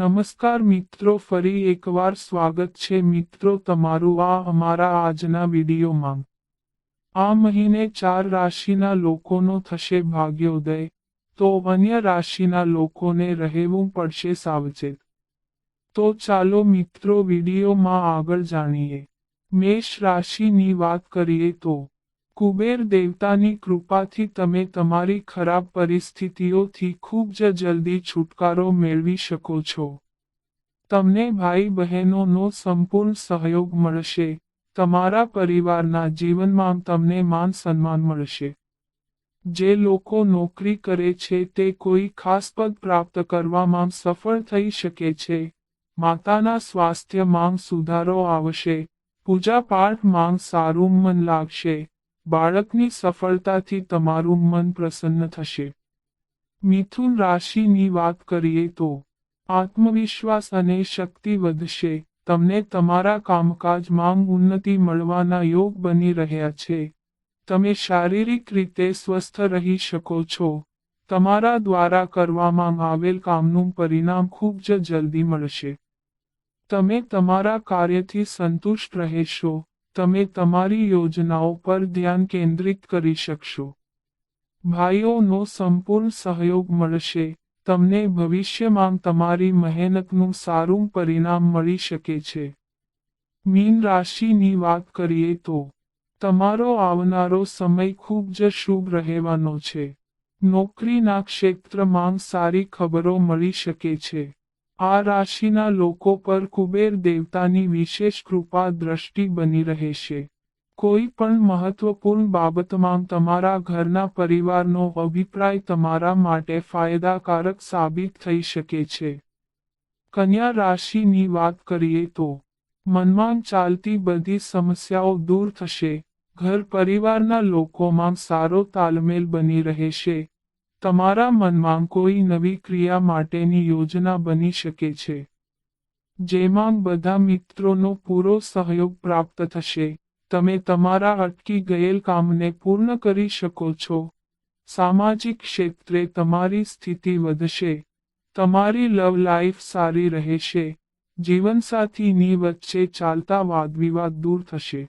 નમસ્કાર મિત્રો, ફરી એકવાર સ્વાગત છે મિત્રો તમારું આ અમારા આજના વિડીયોમાં. આ મહિને ચાર રાશિના લોકોનો થશે ભાગ્યોદય. તો અન્ય રાશિના લોકોને રહેવું પડશે સાવચેત. તો ચાલો મિત્રો વિડીયોમાં આગળ જાણીએ. મેષ રાશિની વાત કરીએ તો કુબેર દેવતાની કૃપાથી તમે તમારી ખરાબ પરિસ્થિતિઓથી ખૂબ જ જલ્દી છુટકારો મેળવી શકો છો. તમને ભાઈ બહેનોનો સંપૂર્ણ સહયોગ મળશે. તમારા પરિવારના જીવનમાં તમને માન સન્માન મળશે. જે લોકો નોકરી કરે છે તે કોઈ ખાસ પદ પ્રાપ્ત કરવામાં સફળ થઈ શકે છે. માતાના સ્વાસ્થ્યમાં સુધારો આવશે. પૂજા પાઠમાં સારું મન લાગશે. બાળકની સફળતાથી તમારું મન પ્રસન્ન થશે. મિથુન રાશિની વાત કરીએ તો, આત્મવિશ્વાસ અને શક્તિ વધશે, તમને તમારા કામકાજમાં ઉન્નતિ મળવાના યોગ બની રહ્યા છે. તમે શારીરિક રીતે સ્વસ્થ રહી શકો છો. તમારા દ્વારા કરવામાં આવેલ કામનું પરિણામ ખૂબ જ જલ્દી મળશે. તમે તમારા કાર્યથી સંતુષ્ટ રહેશો. તમે તમારી યોજનાઓ પર ધ્યાન કેન્દ્રિત કરી શકશો. ભાઈઓનો સંપૂર્ણ સહયોગ મળશે, તમને ભવિષ્યમાં તમારી મહેનતનું સારું પરિણામ મળી શકે છે. મીન રાશિની વાત કરીએ તો, તમારો આવનારો સમય ખૂબ જ શુભ રહેવાનો છે. નોકરીના ક્ષેત્રમાં સારી ખબરો મળી શકે છે. આ રાશિના લોકો પર કુબેર દેવતાની વિશેષ કૃપા દ્રષ્ટિ બની રહેશે કોઈ પણ મહત્વપૂર્ણ બાબતમાં તમારા ઘરના પરિવારનો અભિપ્રાય તમારા માટે ફાયદાકારક સાબિત થઈ શકે છે. કન્યા રાશિની વાત કરીએ તો, મનમાં ચાલતી બધી સમસ્યાઓ દૂર થશે. ઘર પરિવારના લોકોમાં સારો તાલમેલ બની રહેશે તમારા મનમાં કોઈ નવી ક્રિયા માટેની યોજના બની શકે છે, જેમાં બધા મિત્રોનો પૂરો સહયોગ પ્રાપ્ત થશે. તમે તમારા અટકી ગયેલ કામને પૂર્ણ કરી શકો છો. સામાજિક ક્ષેત્રે તમારી સ્થિતિ વધશે. તમારી લવ લાઈફ સારી રહેશે. જીવનસાથીની વચ્ચે ચાલતા વાદવિવાદ દૂર થશે.